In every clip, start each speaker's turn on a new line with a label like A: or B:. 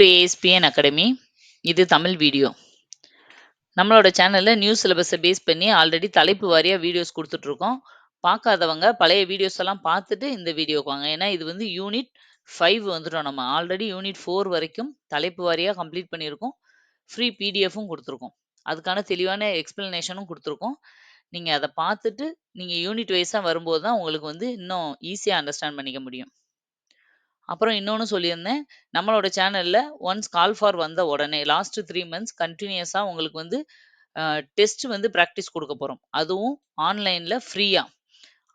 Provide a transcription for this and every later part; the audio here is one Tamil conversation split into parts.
A: To ASPN academy. இது தமிழ் வீடியோ. நம்மளோட சேனலில் நியூ சிலபஸை பேஸ் பண்ணி ஆல்ரெடி தலைப்பு வாரியாக வீடியோஸ் கொடுத்துட்ருக்கோம் பார்க்காதவங்க பழைய வீடியோஸ் எல்லாம் பார்த்துட்டு இந்த வீடியோக்கு வாங்க. ஏன்னா இது வந்து யூனிட் ஃபைவ் வந்துட்டோம் நம்ம. ஆல்ரெடி யூனிட் ஃபோர் வரைக்கும் தலைப்பு வாரியாக கம்ப்ளீட் பண்ணியிருக்கோம். ஃப்ரீ பிடிஎஃப்பும் கொடுத்துருக்கோம் அதுக்கான தெளிவான எக்ஸ்பிளனேஷனும் கொடுத்துருக்கோம் நீங்கள் அதை பார்த்துட்டு, நீங்கள் யூனிட் வைஸாக வரும்போது தான் உங்களுக்கு வந்து இன்னும் ஈஸியாக அண்டர்ஸ்டாண்ட் பண்ணிக்க முடியும். அப்புறம் இன்னொன்னு சொல்லியிருந்தேன். நம்மளோட சேனல்ல ஒன்ஸ் கால் ஃபார் வந்த உடனே லாஸ்ட் த்ரீ மந்த்ஸ் கன்டினியூஸா உங்களுக்கு வந்து டெஸ்ட் வந்து ப்ராக்டிஸ் கொடுக்க போறோம். அதுவும் ஆன்லைன்ல ஃப்ரீயா.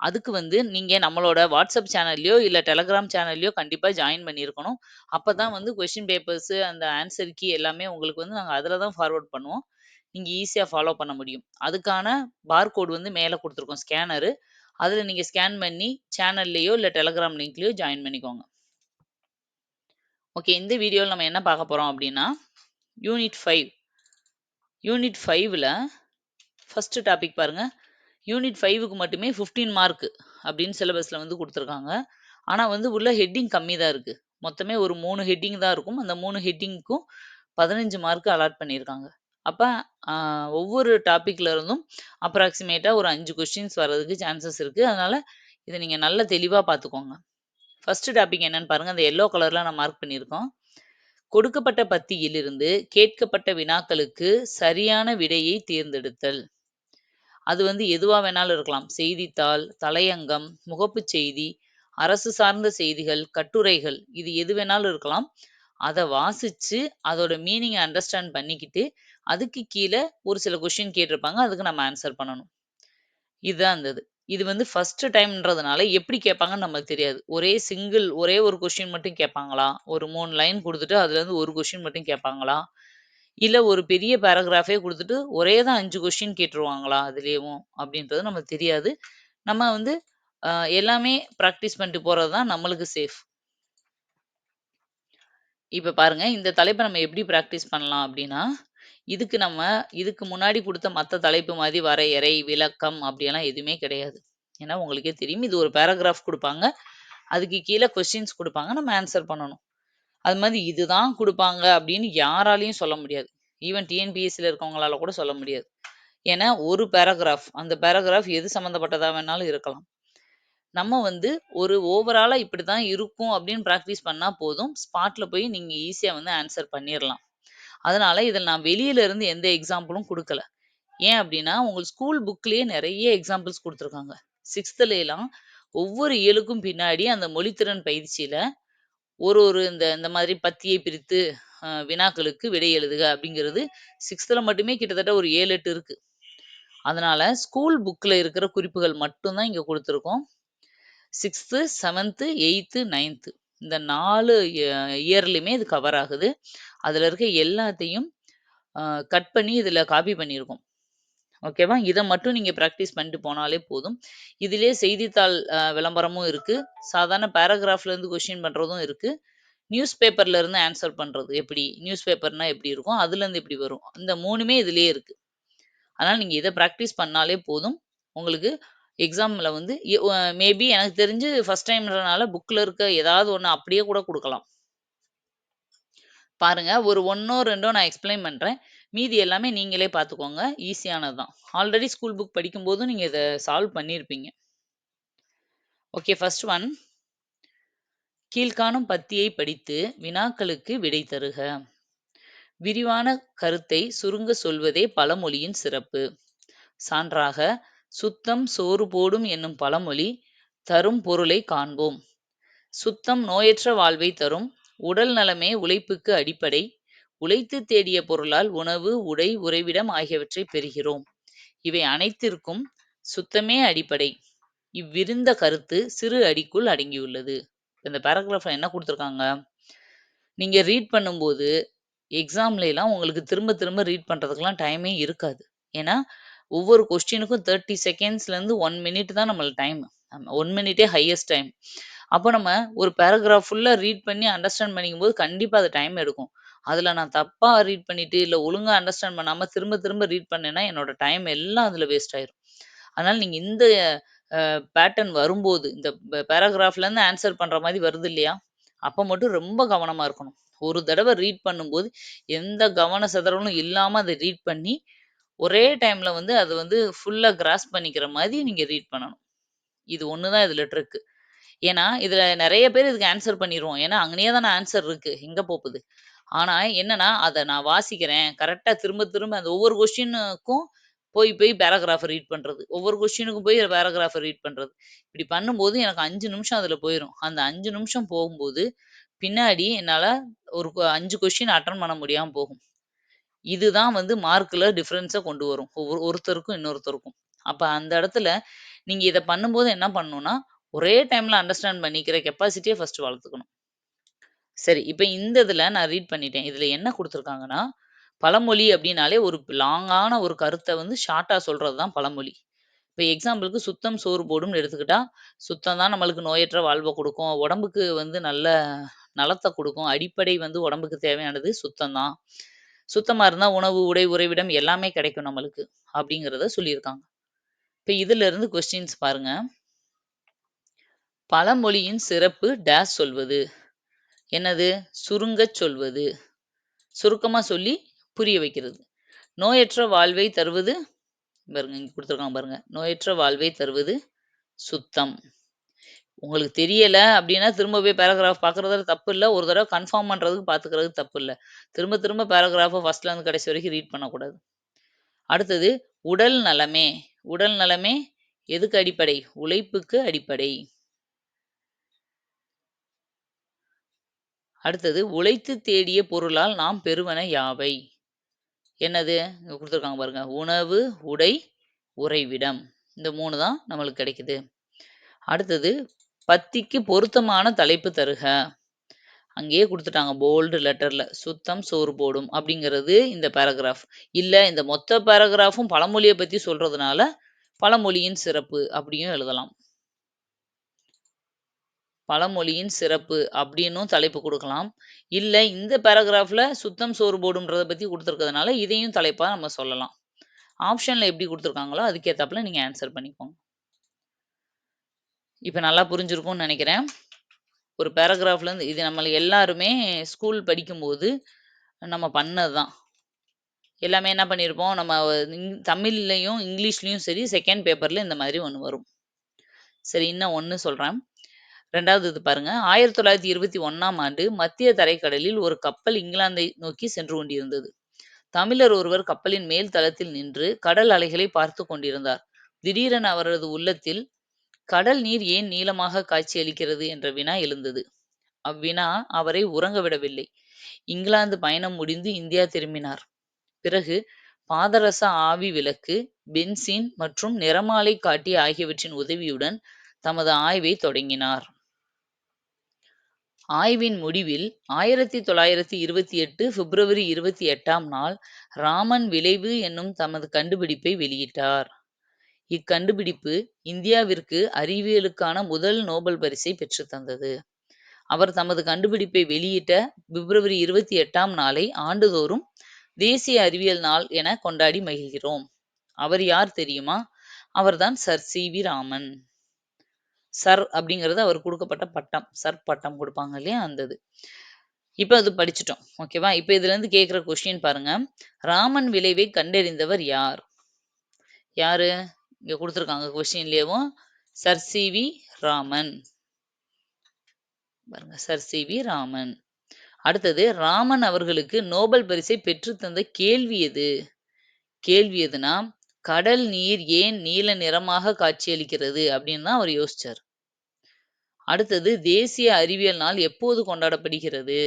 A: அதுக்கு வந்து நீங்கள் நம்மளோட வாட்ஸ்அப் சேனல்லையோ இல்லை டெலகிராம் சேனல்லையோ கண்டிப்பாக ஜாயின் பண்ணியிருக்கணும். அப்போ தான் வந்து கொஸ்டின் பேப்பர்ஸு அந்த ஆன்சர் கீ எல்லாமே உங்களுக்கு வந்து நாங்கள் அதில் தான் ஃபார்வர்ட் பண்ணுவோம். நீங்கள் ஈஸியாக ஃபாலோ பண்ண முடியும். அதுக்கான பார்கோட் வந்து மேலே கொடுத்துருக்கோம் ஸ்கேனரு. அதில் நீங்கள் ஸ்கேன் பண்ணி சேனல்லையோ இல்லை டெலகிராம் லிங்க்லேயோ ஜாயின் பண்ணிக்கோங்க. ஓகே. இந்த வீடியோவில் நம்ம என்ன பார்க்க போகிறோம் அப்படின்னா யூனிட் ஃபைவ் யூனிட் ஃபைவ்ல ஃபஸ்ட்டு டாபிக் பாருங்கள் யூனிட் ஃபைவுக்கு மட்டுமே 15 மார்க் அப்படின்னு சிலபஸில் வந்து கொடுத்துருக்காங்க ஆனால் வந்து உள்ள ஹெட்டிங் கம்மி தான் இருக்குது மொத்தமே ஒரு மூணு ஹெட்டிங் தான் இருக்கும். அந்த மூணு ஹெட்டிங்க்கும் 15 மார்க் அலாட் பண்ணியிருக்காங்க. அப்போ ஒவ்வொரு டாப்பிக்ல இருந்தும் அப்ராக்சிமேட்டாக ஒரு அஞ்சு கொஸ்டின்ஸ் வர்றதுக்கு சான்சஸ் இருக்குது அதனால் இதை நீங்கள் நல்ல தெளிவாக பார்த்துக்கோங்க. ஃபர்ஸ்ட் டாபிக் என்னன்னு பாருங்க. அந்த எல்லோ கலர்ல நான் மார்க் பண்ணியிருக்கோம். கொடுக்கப்பட்ட பத்தியிலிருந்து கேட்கப்பட்ட வினாக்களுக்கு சரியான விடையை தேர்ந்தெடுத்தல். அது வந்து எதுவா வேணாலும் இருக்கலாம். செய்தித்தாள், தலையங்கம், முகப்புச் செய்தி, அரசு சார்ந்த செய்திகள், கட்டுரைகள் இது எது வேணாலும் இருக்கலாம். அதை வாசிச்சு அதோட மீனிங்கை அண்டர்ஸ்டாண்ட் பண்ணிக்கிட்டு, அதுக்கு கீழே ஒரு சில கொஷின் கேட்டிருப்பாங்க. அதுக்கு நம்ம ஆன்சர் பண்ணணும். இதுதான் அந்த இது. வந்து ஃபஸ்ட்டு டைம்ன்றதுனால எப்படி கேட்பாங்கன்னு நமக்கு தெரியாது. ஒரே சிங்கிள் ஒரே ஒரு கொஸ்டின் மட்டும் கேட்பாங்களா? ஒரு 3 லைன் குடுத்துட்டு அதுலருந்து ஒரு கொஸ்டின் மட்டும் கேட்பாங்களா? இல்ல ஒரு பெரிய பேராகிராஃபே குடுத்துட்டு ஒரே தான் 5 கொஸ்டின் கேட்டுருவாங்களா அதுலேயும் அப்படின்றது நமக்கு தெரியாது. நம்ம வந்து அ எல்லாமே பிராக்டிஸ் பண்ணிட்டு போறது தான் நம்மளுக்கு சேஃப். இப்ப பாருங்க, இந்த தலைப்ப நம்ம எப்படி பிராக்டிஸ் பண்ணலாம் அப்படின்னா இதுக்கு நம்ம இதுக்கு முன்னாடி கொடுத்த மற்ற தலைப்பு மாரி வரையறை, விளக்கம் அப்படியெல்லாம் எதுவுமே கிடையாது. ஏன்னா உங்களுக்கே தெரியும். இது ஒரு பேராகிராஃப் கொடுப்பாங்க அதுக்கு கீழே கொஸ்டின்ஸ் கொடுப்பாங்க நம்ம ஆன்சர் பண்ணணும். அது மாதிரி இதுதான் கொடுப்பாங்க அப்படின்னு யாராலையும் சொல்ல முடியாது. ஈவன் டிஎன்பிஎஸ்சியில் இருக்கவங்களால கூட சொல்ல முடியாது. ஏன்னா ஒரு பேராகிராஃப் அந்த பேராகிராஃப் எது சம்மந்தப்பட்டதாக வேணாலும் இருக்கலாம். நம்ம வந்து ஒரு ஓவராலாக இப்படி தான் இருக்கும் அப்படின்னு ப்ராக்டிஸ் பண்ணால் போதும். ஸ்பாட்டில் போய் நீங்கள் ஈஸியாக வந்து ஆன்சர் பண்ணிடலாம் அதனால இதில் நான் வெளியில இருந்து எந்த எக்ஸாம்பிளும் கொடுக்கல ஏன் அப்படின்னா உங்கள் ஸ்கூல் புக்லேயே நிறைய எக்ஸாம்பிள்ஸ் கொடுத்துருக்காங்க சிக்ஸ்த்துலாம் ஒவ்வொரு இயலுக்கும் பின்னாடி அந்த மொழித்திறன் பயிற்சியில ஒரு ஒரு இந்த இந்த மாதிரி பத்தியை பிரித்து வினாக்களுக்கு விடை எழுதுக அப்படிங்கிறது சிக்ஸ்த்தில் மட்டுமே கிட்டத்தட்ட ஒரு 7, 8 இருக்கு. அதனால ஸ்கூல் புக்கில் இருக்கிற குறிப்புகள் மட்டும்தான் இங்கே கொடுத்துருக்கோம் சிக்ஸ்த்து செவன்த்து எயித்து நைன்த்து இந்த நாலு இயர்லையுமே இது கவர் ஆகுது. அதில் இருக்க எல்லாத்தையும் கட் பண்ணி இதில் காப்பி பண்ணியிருக்கோம். ஓகேவா? இதை மட்டும் நீங்கள் ப்ராக்டிஸ் பண்ணிட்டு போனாலே போதும். இதிலே செய்தித்தாள் விளம்பரமும் இருக்கு. சாதாரண பேராகிராஃப்லேருந்து கொஷின் பண்ணுறதும் இருக்குது இருக்கு. நியூஸ் பேப்பர்ல இருந்து பண்ணுறது எப்படி? நியூஸ் பேப்பர்னால் எப்படி இருக்கும்? அதுலேருந்து எப்படி வரும்? இந்த மூணுமே இதுலேயே இருக்கு. அதனால் நீங்கள் இதை ப்ராக்டிஸ் பண்ணாலே போதும். உங்களுக்கு எக்ஸாமில் வந்து மேபி எனக்கு தெரிஞ்சு ஃபர்ஸ்ட் டைம்ன்றனால புக்கில் இருக்க ஏதாவது ஒன்று அப்படியே கூட கொடுக்கலாம் பாருங்க ஒரு 1ஓ 2ஓ நான் எக்ஸ்பிளைன் பண்றேன். மீதி எல்லாமே நீங்களே பார்த்துக்கோங்க. ஈஸியானது தான். ஆல்ரெடி ஸ்கூல் புக் படிக்கும்போதும் நீங்க இதை சால்வ் பண்ணியிருப்பீங்க. Okay first one. கீழ்க்காணும் பத்தியை படித்து வினாக்களுக்கு விடை தருக. விரிவான கருத்தை சுருங்க சொல்வதே பழமொழியின் சிறப்பு. சான்றாக, சுத்தம் சோறு போடும் என்னும் பழமொழி தரும் பொருளை காண்போம். சுத்தம் நோயற்ற வாழ்வை தரும். உடல் நலமே உழைப்புக்கு அடிப்படை. உழைத்து தேடிய பொருளால் உணவு, உடை, உறைவிடம் ஆகியவற்றை பெறுகிறோம். இவை அனைத்திற்கும் சுத்தமே அடிப்படை. இவ்விருந்த கருத்து சிறு அடிக்குள் அடங்கியுள்ளது. இந்த பேராகிராஃப்ல என்ன குடுத்துருக்காங்க? நீங்க ரீட் பண்ணும்போது எக்ஸாம்ல எல்லாம் உங்களுக்கு திரும்ப திரும்ப ரீட் பண்றதுக்குலாம் டைமே இருக்காது. ஏன்னா, ஒவ்வொரு கொஸ்டினுக்கும் தர்ட்டி செகண்ட்ஸ்ல இருந்து ஒன் மினிட் தான் நம்மளுக்கு டைம். ஒன் மினிட்டே ஹையஸ்ட் டைம். அப்போ நம்ம ஒரு பேராகிராஃப் ஃபுல்லா ரீட் பண்ணி அண்டர்ஸ்டாண்ட் பண்ணிக்கும்போது கண்டிப்பா அது டைம் எடுக்கும். அதுல நான் தப்பா ரீட் பண்ணிட்டு, இல்ல ஒழுங்கா அண்டர்ஸ்டாண்ட் பண்ணாம திரும்ப திரும்ப ரீட் பண்ணேன்னா, என்னோட டைம் எல்லாம் அதுல வேஸ்ட் ஆயிரும். அதனால நீங்க இந்த அ பேட்டர்ன் வரும்போது, இந்த ப பேராகிராஃப்லேருந்து ஆன்ஸர் பண்ற மாரி வருது இல்லையா? அப்ப மட்டும் ரொம்ப கவனமா இருக்கணும். ஒரு தடவ ரீட் பண்ணும்போது, எந்த கவன சிதறலும் இல்லாம அத ரீட் பண்ணி, ஒரே டைம்ல வந்து அதை வந்து ஃபுல்லா கிராஸ்ப் பண்ணிக்கிற மாரி நீங்க ரீட் பண்ணணும். இது ஒண்ணு தான் இதுல ட்ரிக்கு. ஏன்னா, இதுல நெறைய பேர் இதுக்கு ஆன்சர் பண்ணிருவோம். ஏன்னா, அங்கனயே தான ஆன்சர் இருக்கு. எங்க போப்போது? ஆனா என்னன்னா, அத நான் வாசிக்கிறேன். கரெக்ட்டா திரும்ப திரும்ப அந்த ஒவ்வொரு கொஸ்டினுக்கும் போய் போய் பேராகிராஃப ரீட் பண்றது. ஒவ்வொரு கொஸ்டினுக்கும் போய் பேராகிராஃப ரீட் பண்றது. இப்படி பண்ணும்போது எனக்கு 5 நிமிஷம் அதுல போயிரும். அந்த 5 நிமிஷம் போகும்போது, பின்னாடி என்னால ஒரு 5 கொஸ்டின் அட்டெண்ட் பண்ண முடியாம போகும். இதுதான் வந்து மார்க்ல டிஃபரன்ஸ கொண்டு வரும். ஒவ்வொரு ஒருத்தருக்கும் இன்னொருத்தருக்கும். அப்ப அந்த இடத்துல நீங்க இத பண்ணும்போது என்ன பண்ணணும்னா, ஒரே டைம்ல அண்டர்ஸ்டாண்ட் பண்ணிக்கிற கெப்பாசிட்டியை ஃபர்ஸ்ட் வளர்த்துக்கணும். சரி, இப்ப இந்த இதுல நான் ரீட் பண்ணிட்டேன். இதுல என்ன கொடுத்துருக்காங்கன்னா பழமொழி அப்படின்னாலே ஒரு லாங்கான ஒரு கருத்தை வந்து ஷார்ட்டா சொல்றது தான் பழமொழி. இப்போ எக்ஸாம்பிளுக்கு சுத்தம் சோறு போடும்னு எடுத்துக்கிட்டா, சுத்தம் தான் நம்மளுக்கு நோயற்ற வாழ்வை கொடுக்கும் உடம்புக்கு வந்து நல்ல நலத்தை கொடுக்கும் அடிப்படை வந்து உடம்புக்கு தேவையானது சுத்தம் தான். சுத்தமா இருந்தா உணவு, உடை, உறைவிடம் எல்லாமே கிடைக்கும் நம்மளுக்கு. அப்படிங்கிறத சொல்லியிருக்காங்க. இப்போ இதுலருந்து கொஸ்டின்ஸ் பாருங்க. பழமொழியின் சிறப்பு டேஸ் சொல்வது. என்னது? சுருங்கச் சொல்வது. சுருக்கமாக சொல்லி புரிய வைக்கிறது. நோயற்ற வாழ்வை தருவது பாருங்க இங்கே கொடுத்துருக்காங்க பாருங்க. நோயற்ற வாழ்வை தருவது சுத்தம். உங்களுக்கு தெரியல அப்படின்னா திரும்ப போய் பேராகிராஃப் பார்க்குறதுல தப்பு இல்லை ஒரு தடவை கன்ஃபார்ம் பண்ணுறதுக்கு பார்த்துக்கிறது தப்பு இல்லை திரும்ப திரும்ப பேராகிராஃபை ஃபஸ்ட்லேருந்து கடைசி வரைக்கும் ரீட் பண்ணக்கூடாது. அடுத்தது உடல் நலமே. உடல் நலமே எதுக்கு அடிப்படை? உழைப்புக்கு அடிப்படை. அடுத்தது உழைத்து தேடிய பொருளால் நாம் பெறுவன யாவை? என்னது? இங்கே கொடுத்துருக்காங்க பாருங்க. உணவு, உடை, உறைவிடம். இந்த மூணு தான் நம்மளுக்கு கிடைக்குது. அடுத்தது பத்திக்கு பொருத்தமான தலைப்பு தருக. அங்கேயே கொடுத்துட்டாங்க போல்டு லெட்டர்ல. சுத்தம் சோறு போடும் அப்படிங்கிறது இந்த பேராகிராஃப். இல்லை இந்த மொத்த பேராகிராஃபும் பழமொழியை பத்தி சொல்றதுனால, பழமொழியின் சிறப்பு அப்படியும் எழுதலாம். பழமொழியின் சிறப்பு அப்படின்னும் தலைப்பு கொடுக்கலாம் இல்லை இந்த பேராகிராஃபில் சுத்தம் சோறு போடும்ன்றத பத்தி கொடுத்துருக்கிறதுனால இதையும் தலைப்பா நம்ம சொல்லலாம். ஆப்ஷன்ல எப்படி கொடுத்துருக்காங்களோ அதுக்கேத்தாப்புல நீங்க ஆன்சர் பண்ணிக்கோங்க. இப்போ நல்லா புரிஞ்சிருக்கும்னு நினைக்கிறேன் ஒரு பேராகிராஃப்லேருந்து இது நம்மள எல்லாருமே ஸ்கூல் படிக்கும்போது, நம்ம பண்ணது தான். எல்லாமே என்ன பண்ணியிருப்போம், நம்ம இங் தமிழ்லயும், இங்கிலீஷ்லயும் சரி, செகண்ட் பேப்பர்ல இந்த மாதிரி ஒன்று வரும். சரி இன்னும் ஒன்று சொல்கிறேன் ரெண்டாவது இது பாருங்க. 1921ஆம் ஆண்டு மத்திய தரைக்கடலில் ஒரு கப்பல் இங்கிலாந்தை நோக்கி சென்று கொண்டிருந்தது. தமிழர் ஒருவர் கப்பலின் மேல் தளத்தில் நின்று கடல் அலைகளை பார்த்து கொண்டிருந்தார். திடீரென அவரது உள்ளத்தில், கடல் நீர் ஏன் நீளமாக காட்சியளிக்கிறது என்ற வினா எழுந்தது. அவ்வினா அவரை உறங்க விடவில்லை. இங்கிலாந்து பயணம் முடிந்து இந்தியா திரும்பினார். பிறகு பாதரச ஆவி விளக்கு, பென்சின் மற்றும் நிறமாலை காட்டி ஆகியவற்றின் உதவியுடன் தமது ஆய்வை தொடங்கினார். ஆய்வின் முடிவில் 1928 பிப்ரவரி 28ஆம் நாள் ராமன் விளைவு என்னும் தமது கண்டுபிடிப்பை வெளியிட்டார். இக்கண்டுபிடிப்பு இந்தியாவிற்கு அறிவியலுக்கான முதல் நோபல் பரிசை பெற்றுத் தந்தது. அவர் தமது கண்டுபிடிப்பை வெளியிட்ட பிப்ரவரி 28ஆம் நாளை ஆண்டுதோறும் தேசிய அறிவியல் நாள் என கொண்டாடி மகிழ்கிறோம். அவர் யார் தெரியுமா? அவர்தான் sir C. V. Raman. Sir அப்படிங்கிறது அவர் கொடுக்கப்பட்ட பட்டம். சர் பட்டம் கொடுப்பாங்க இல்லையா? அந்த இது. இப்போ அது படிச்சுட்டோம். ஓகேவா? இப்போ இதுல இருந்து கேட்கிற கொஸ்டின் பாருங்க. ராமன் விளைவை கண்டறிந்தவர் யார்? யாரு? இங்க குடுத்துருக்காங்க கொஸ்டின்லேயும் சர் சி. வி. ராமன். பாருங்க சர் சி. வி. ராமன். அடுத்தது ராமன் அவர்களுக்கு நோபல் பரிசை பெற்று தந்த கேள்வி எது? கேள்வி எதுனா, கடல் நீர் ஏன் நீல நிறமாக காட்சியளிக்கிறது அப்படின்னு தான் அவர் யோசிச்சார். அடுத்தது தேசிய அறிவியல் நாள் எப்போது கொண்டாடப்படுகிறது?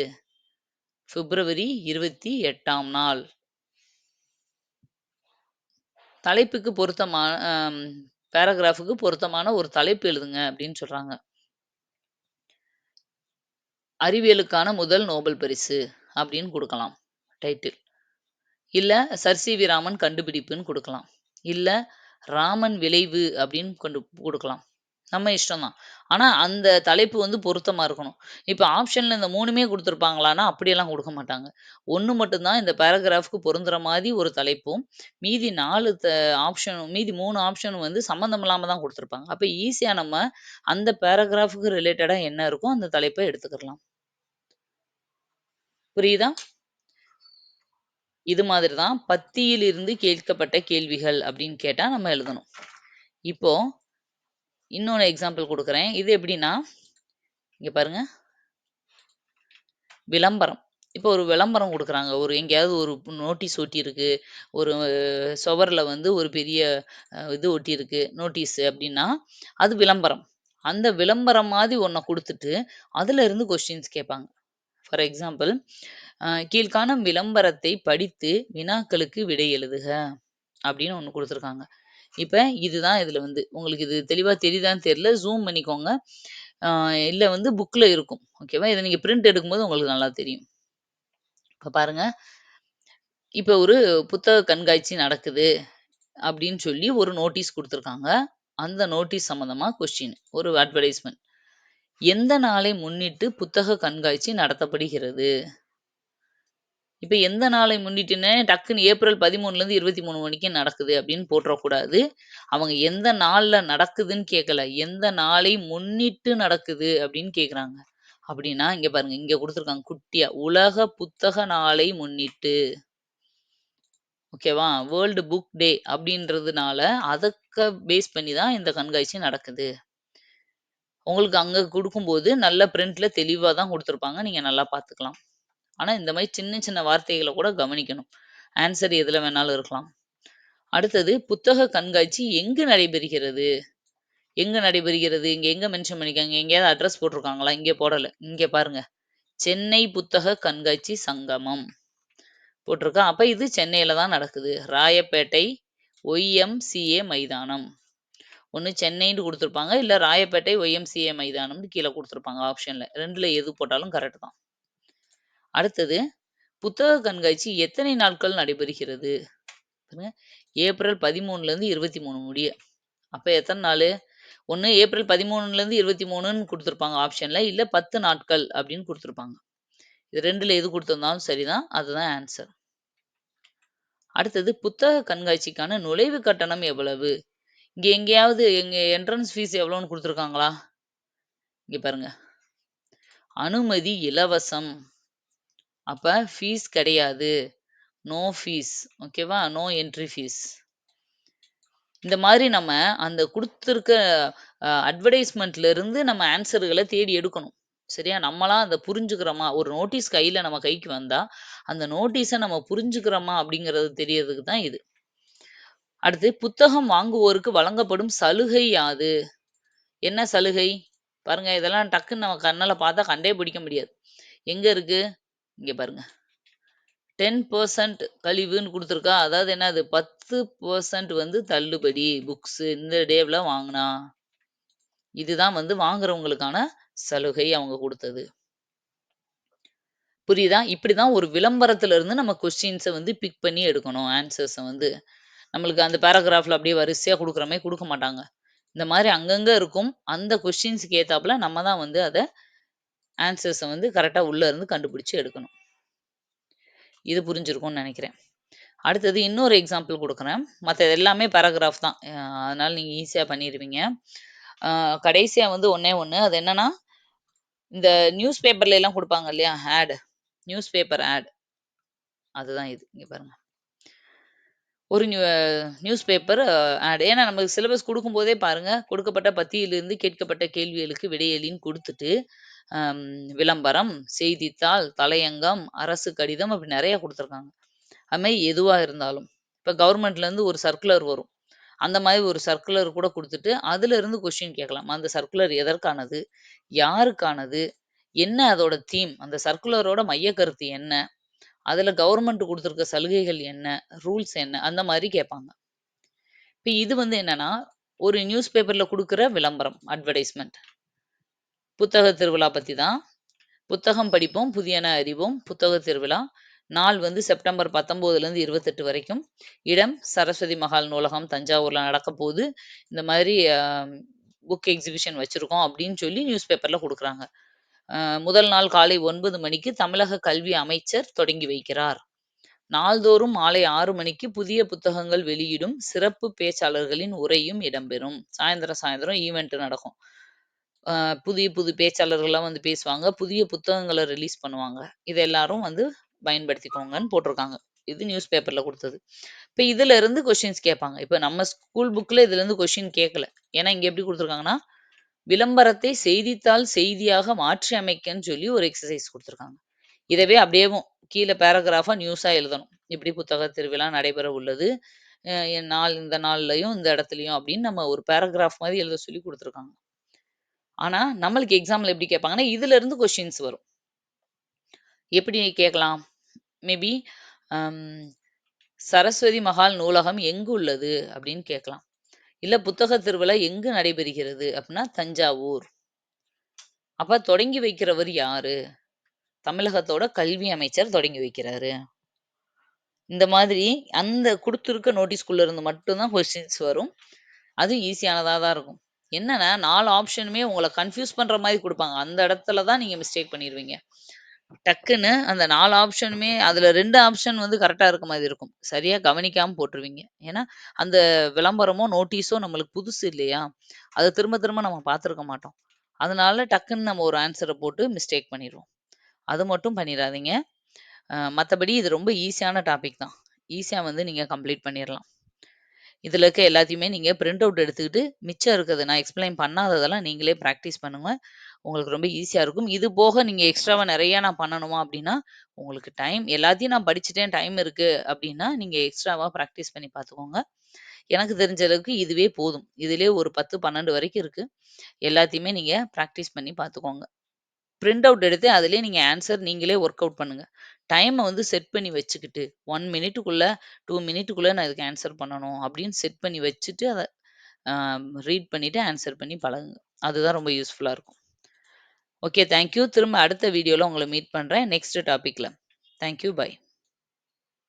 A: பிப்ரவரி 28ஆம் நாள். தலைப்புக்கு பொருத்தமான பேராகிராஃபுக்கு பொருத்தமான ஒரு தலைப்பு எழுதுங்க அப்படின்னு சொல்றாங்க. அறிவியலுக்கான முதல் நோபல் பரிசு அப்படின்னு குடுக்கலாம். டைட்டில். இல்ல சர் சி. வி. ராமன் கண்டுபிடிப்புன்னு கொடுக்கலாம் இல்ல ராமன் விளைவு அப்படின்னு கொண்டு குடுக்கலாம். நம்ம இஷ்டம் தான். ஆனா அந்த தலைப்பு வந்து பொருத்தமா இருக்கணும். இப்ப ஆப்ஷன்ல இந்த 3மே குடுத்துருப்பாங்களான்னா, அப்படியெல்லாம் குடுக்க மாட்டாங்க. 1 மட்டும் தான் இந்த பேராகிராஃப்க்கு பொருந்துற மாரி ஒரு தலைப்பும், மீதி 4 த ஆப்ஷனும் மீதி 3 ஆப்ஷனும் வந்து சம்மந்தம் இல்லாம தான் குடுத்துருப்பாங்க. அப்ப ஈஸியா நம்ம அந்த பேராகிராஃப்க்கு ரிலேட்டடா என்ன இருக்கோ அந்த தலைப்ப எடுத்துக்கிடலாம் புரியுதா? இது மாதிரி தான் பத்தியிலிருந்து கேட்கப்பட்ட கேள்விகள் அப்படின்னு கேட்டா நம்ம எழுதணும். இப்போ இன்னொன்னு எக்ஸாம்பிள் கொடுக்குறேன் இது எப்படின்னா, இங்கே பாருங்க. விளம்பரம். இப்போ ஒரு விளம்பரம் குடுக்குறாங்க. ஒரு எங்கேயாவது ஒரு நோட்டீஸ் ஒட்டியிருக்கு. ஒரு சுவர்ல வந்து ஒரு பெரிய இது ஒட்டியிருக்கு. நோட்டீஸ் அப்படின்னா, அது விளம்பரம். அந்த விளம்பரம் மாதிரி ஒண்ண குடுத்துட்டு, அதுல இருந்து கொஸ்டின்ஸ் கேட்பாங்க. ஃபார் எக்ஸாம்பிள், கீழ்காணும் விளம்பரத்தை படித்து வினாக்களுக்கு விடை எழுதுக. அப்படின்னு ஒண்ணு குடுத்துருக்காங்க. இப்ப இதுதான் இதுல வந்து. உங்களுக்கு இது தெளிவா தெரியுதான்னு தெரியல. ஜூம் பண்ணிக்கோங்க. இல்லை இல்ல வந்து புக்ல இருக்கும். ஓகேவா? இதை நீங்க பிரிண்ட் எடுக்கும்போது உங்களுக்கு நல்லா தெரியும். இப்போ பாருங்க. இப்போ ஒரு புத்தக கண்காட்சி நடக்குது. அப்படின்னு சொல்லி ஒரு நோட்டீஸ் குடுத்துருக்காங்க. அந்த நோட்டீஸ் சம்மந்தமா கொஸ்டின். ஒரு அட்வர்டைஸ்மெண்ட் எந்த நாளை முன்னிட்டு புத்தக கண்காட்சி நடத்தப்படுகிறது? இப்போ எந்த நாளை முன்னிட்டுன்னு டக்குன்னு ஏப்ரல் பதிமூணுலேருந்து இருபத்தி மூணு மணிக்கு நடக்குது அப்படின்னு போட்டுறக்கூடாது அவங்க எந்த நாளில் நடக்குதுன்னு கேட்கல. எந்த நாளை முன்னிட்டு நடக்குது அப்படின்னு கேட்குறாங்க. அப்படின்னா, இங்கே பாருங்க. இங்கே கொடுத்துருக்காங்க குட்டியா. உலக புத்தக நாளை முன்னிட்டு. ஓகேவா? வேர்ல்டு புக் டே அப்படின்றதுனால, அதுக்க பேஸ் பண்ணி தான் இந்த கண்காட்சி நடக்குது. உங்களுக்கு அங்கே கொடுக்கும்போது நல்ல பிரிண்ட்ல தெளிவாக தான் கொடுத்துருப்பாங்க நீங்கள் நல்லா பார்த்துக்கலாம். ஆனால் இந்த மாதிரி சின்ன சின்ன வார்த்தைகளை கூட கவனிக்கணும். ஆன்சர் எதில் வேணாலும் இருக்கலாம். அடுத்தது புத்தக கண்காட்சி எங்கு நடைபெறுகிறது? எங்கே நடைபெறுகிறது? இங்கே எங்கே மென்ஷன் பண்ணிக்காங்க எங்கேயாவது அட்ரஸ் போட்டிருக்காங்களா இங்கே போடல. இங்கே பாருங்க. சென்னை புத்தக கண்காட்சி சங்கமம். போட்டிருக்கோம் அப்போ இது சென்னையில தான் நடக்குது. ராயப்பேட்டை ஒய்.எம்.சி.ஏ மைதானம். ஒன்று சென்னைன்னு கொடுத்துருப்பாங்க இல்ல ராயப்பேட்டை ஒய்.எம்.சி.ஏ மைதானம்னு கீழே கொடுத்துருப்பாங்க ஆப்ஷன்ல. 2ல எது போட்டாலும் கரெக்ட் தான். அடுத்தது புத்தக கண்காட்சி எத்தனை நாட்கள் நடைபெறுகிறது? ஏப்ரல் பதிமூணுலேருந்து இருபத்தி மூணு முடிய. அப்போ எத்தனை நாள் ஒன்று ஏப்ரல் 13லருந்து 23ன்னு குடுத்துருப்பாங்க ஆப்ஷன்ல. இல்லை பத்து நாட்கள் அப்படின்னு கொடுத்துருப்பாங்க இது ரெண்டில் எது கொடுத்துருந்தாலும் சரிதான். அதுதான் ஆன்சர் அடுத்தது புத்தக கண்காட்சிக்கான நுழைவு கட்டணம் எவ்வளவு? இங்கே எங்கேயாவது எங்கே என்ட்ரன்ஸ் ஃபீஸ் எவ்வளோன்னு கொடுத்துருக்காங்களா இங்கே பாருங்க. அனுமதி இலவசம். அப்ப ஃபீஸ் கிடையாது. No fees. ஓகேவா? No entry fees. இந்த மாதிரி நம்ம அந்த கொடுத்துருக்க அட்வர்டைஸ்மெண்ட்லேருந்து இருந்து நம்ம ஆன்சர்களை தேடி எடுக்கணும். சரியா? நம்மளாம் அதை புரிஞ்சுக்கிறோமா? ஒரு நோட்டீஸ் கையில நம்ம கைக்கு வந்தா, அந்த நோட்டீஸை நம்ம புரிஞ்சுக்கிறோமா? அப்படிங்கிறது தெரியறதுக்கு தான் இது. அடுத்து புத்தகம் வாங்குவோருக்கு வழங்கப்படும் சலுகை யாது? என்ன சலுகை? பாருங்க இதெல்லாம் டக்குன்னு நம்ம கண்ணால் பார்த்தா கண்டே பிடிக்க முடியாது. எங்க இருக்கு? இங்க பாருங்க. 10% கழிவுன்னு குடுத்துருக்கா. அதாவது என்னது 10% வந்து தள்ளுபடி புக்ஸ் இந்த டேவில் வாங்குனா. இதுதான் வந்து வாங்குறவங்களுக்கான சலுகை அவங்க கொடுத்தது புரியுதா? இப்படிதான் ஒரு விளம்பரத்துல இருந்து நம்ம கொஸ்டின்ஸ வந்து பிக் பண்ணி எடுக்கணும். ஆன்சர்ஸை வந்து. நம்மளுக்கு அந்த பேராகிராஃப்ல அப்படியே வரிசையா குடுக்குற கொடுக்க மாட்டாங்க. இந்த மாதிரி அங்கங்க இருக்கும். அந்த கொஸ்டின்ஸ்க்கு ஏத்தாப்புல நம்ம தான் வந்து அதை ஆன்சர்ஸை வந்து கரெக்டாக உள்ளே இருந்து கண்டுபிடிச்சி எடுக்கணும். இது புரிஞ்சிருக்கும்னு நினைக்கிறேன் அடுத்தது இன்னொரு எக்ஸாம்பிள் கொடுக்குறேன் மற்ற எல்லாமே பேராகிராஃப் தான். அதனால் நீங்கள் ஈஸியாக பண்ணிடுவீங்க கடைசியாக வந்து ஒன்றே ஒன்று அது என்னன்னா, இந்த நியூஸ் பேப்பர்ல எல்லாம் கொடுப்பாங்க இல்லையா? ஆட். News paper ad. அதுதான் இது. இங்கே பாருங்க. ஒரு நியூ நியூஸ் பேப்பர் ஆட். ஏன்னா நமக்கு சிலபஸ் கொடுக்கும்போதே பாருங்க, கொடுக்கப்பட்ட பத்தியிலிருந்து கேட்கப்பட்ட கேள்விகளுக்கு விடையளின்னு கொடுத்துட்டு விளம்பரம், செய்தித்தாள், தலையங்கம், அரசு கடிதம் அப்படி நிறைய கொடுத்துருக்காங்க அது எதுவாக இருந்தாலும். இப்போ கவர்மெண்ட்லேருந்து ஒரு சர்க்குலர் வரும். அந்த மாதிரி ஒரு சர்க்குலர் கூட கொடுத்துட்டு அதுலேருந்து கொஸ்டின் கேட்கலாம். அந்த சர்க்குலர் எதற்கானது? யாருக்கானது? என்ன அதோட தீம்? அந்த சர்க்குலரோட மையக்கருத்து என்ன? அதுல கவர்மெண்ட் கொடுத்துருக்க சலுகைகள் என்ன? ரூல்ஸ் என்ன? அந்த மாதிரி கேட்பாங்க. இப்ப இது வந்து என்னன்னா, ஒரு நியூஸ் பேப்பர்ல குடுக்குற விளம்பரம், அட்வர்டைஸ்மெண்ட் புத்தக திருவிழா பற்றி தான். புத்தகம் படிப்போம், புதியன அறிவோம். புத்தக திருவிழா. நாள் வந்து செப்டம்பர் 19லருந்து 28 வரைக்கும். இடம் சரஸ்வதி மஹால் நூலகம், தஞ்சாவூர்ல போகுது இந்த மாதிரி புக் எக்ஸிபிஷன் வச்சிருக்கோம் அப்படின்னு சொல்லி நியூஸ் பேப்பர்ல குடுக்குறாங்க. முதல் நாள் காலை ஒன்பது மணிக்கு தமிழக கல்வி அமைச்சர் தொடங்கி வைக்கிறார். நாள்தோறும் மாலை ஆறு மணிக்கு புதிய புத்தகங்கள் வெளியிடும் சிறப்பு பேச்சாளர்களின் உரையும் இடம்பெறும். சாயந்தரம் சாயந்தரம் ஈவென்ட் நடக்கும். புதிய புது பேச்சாளர்கள்லாம் வந்து பேசுவாங்க. புதிய புத்தகங்கள ரிலீஸ் பண்ணுவாங்க. இதை எல்லாரும் வந்து பயன்படுத்திக்கோங்கன்னு போட்டிருக்காங்க. இது நியூஸ் பேப்பர்ல குடுத்தது. இப்ப இதுல இருந்து கொஸ்டின்ஸ் கேட்பாங்க. இப்ப நம்ம ஸ்கூல் புக்ல இதுலருந்து கொஸ்டின் கேட்கல. ஏன்னா இங்க எப்படி குடுத்துருக்காங்கன்னா, விளம்பரத்தை செய்தித்தாள் செய்தியாக மாற்றி அமைக்கன்னு சொல்லி ஒரு எக்ஸசைஸ் கொடுத்துருக்காங்க இதவே அப்படியேவும் கீழே பேராகிராஃபா நியூஸா எழுதணும். இப்படி புத்தக திருவிழா நடைபெற உள்ளது. என் நாள் இந்த நாள்லயும், இந்த இடத்துலயும் அப்படின்னு நம்ம ஒரு பேராகிராஃப் மாதிரி எழுத சொல்லி கொடுத்துருக்காங்க ஆனா, நம்மளுக்கு எக்ஸாம்ல எப்படி கேட்பாங்கன்னா, இதுல இருந்து கொஸ்டின்ஸ் வரும். எப்படி கேட்கலாம்? மேபி சரஸ்வதி மஹால் நூலகம் எங்கு உள்ளது? அப்படின்னு கேட்கலாம். இல்ல புத்தக திருவிழா எங்கு நடைபெறுகிறது? அப்படின்னா தஞ்சாவூர். அப்ப தொடங்கி வைக்கிறவர் யாரு? தமிழகத்தோட கல்வி அமைச்சர் தொடங்கி வைக்கிறாரு. இந்த மாதிரி அந்த கொடுத்துருக்க நோட்டீஸ்குள்ள இருந்து மட்டும் தான் கொஸ்டின்ஸ் வரும். அதுவும் ஈஸியானதா தான் இருக்கும். என்னன்னா நாலு ஆப்ஷனுமே உங்களை கன்ஃப்யூஸ் பண்ற மாதிரி கொடுப்பாங்க அந்த இடத்துல தான் நீங்க மிஸ்டேக் பண்ணிடுவீங்க டக்குன்னு அந்த 4 ஆப்ஷனுமே அதுல 2 ஆப்ஷன் வந்து கரெக்ட்டா இருக்க மாரி இருக்கும். சரியா கவனிக்காம போட்டுருவீங்க. ஏன்னா, அந்த விளம்பரமோ, நோட்டீஸோ நம்மளுக்கு புதுசு இல்லையா? அத திரும்ப திரும்ப நம்ம பார்த்துருக்க மாட்டோம். அதனால டக்குன்னு நம்ம ஒரு ஆன்ஸர போட்டு மிஸ்டேக் பண்ணிருவோம். அது மட்டும் பண்ணிடாதீங்க அ மத்தபடி இது ரொம்ப ஈஸியான டாபிக் தான். ஈஸியா வந்து நீங்க கம்ப்ளீட் பண்ணிடலாம் இதுல இருக்க எல்லாத்தையுமே நீங்க பிரிண்ட் அவுட் எடுத்துக்கிட்டு, மிச்சம் இருக்கிறது நான் எக்ஸ்ப்ளைன் பண்ணாததெல்லாம் நீங்களே பிராக்டிஸ் பண்ணுங்க. உங்களுக்கு ரொம்ப ஈஸியாக இருக்கும். இது போக நீங்கள் எக்ஸ்ட்ராவாக நிறையா நான் பண்ணணுமா அப்படின்னா, உங்களுக்கு டைம் எல்லாத்தையும் நான் படிச்சுட்டேன், டைம் இருக்கு அப்படின்னா, நீங்கள் எக்ஸ்ட்ராவாக ப்ராக்டிஸ் பண்ணி பார்த்துக்கோங்க. எனக்கு தெரிஞ்ச அளவுக்கு இதுவே போதும். இதுலேயே ஒரு 10, 12 வரைக்கும் இருக்கு. எல்லாத்தையுமே நீங்க ப்ராக்டிஸ் பண்ணி பார்த்துக்கோங்க. பிரிண்ட் அவுட் எடுத்து அதுலேயே நீங்க ஆன்சர் நீங்களே ஒர்க் அவுட் பண்ணுங்க. டைமை வந்து செட் பண்ணி வச்சுக்கிட்டு ஒன் மினிட்டுக்குள்ள, டூ மினிட்டுக்குள்ள நான் இதுக்கு ஆன்சர் பண்ணணும் அப்படின்னு செட் பண்ணி வச்சுட்டு, அதை ரீட் பண்ணிட்டு ஆன்சர் பண்ணி பழகுங்க. அதுதான் ரொம்ப யூஸ்ஃபுல்லாக இருக்கும். ஓகே. Thank you. திரும்ப அடுத்த வீடியோவில் உங்களை மீட் பண்றேன். நெக்ஸ்ட் டாபிக்ல. Thank you. பை.